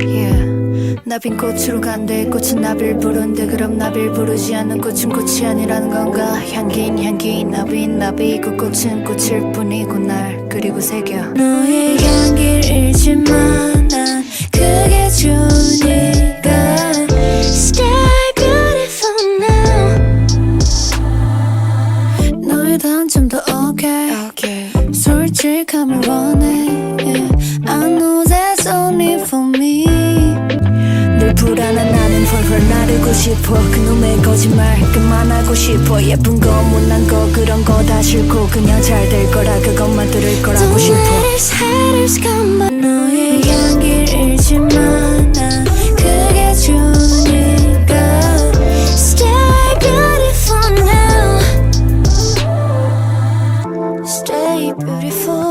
Yeah. 나빈 꽃으로 간대 꽃은 나비를 부른데 그럼 나비를 부르지 않는 꽃은 꽃이 아니라는 건가? 향기인 향기인 나비인 나비. 그 꽃은 꽃일 뿐이고 날 그리고 새겨. 너의 향기를 잃지만 난 그게 좋으니까. Stay beautiful now. 너의 단점도 okay, okay. 솔직함을 원해. Yeah. 넌 훨훨 나르고 싶어. 그놈의 거짓말 그만하고 싶어. 예쁜 거 못난 거 그런 거 다 싫고 그냥 잘 될 거라 그것만 들을 거라고 싶어. 너의 향기를 잃지만 Stay beautiful.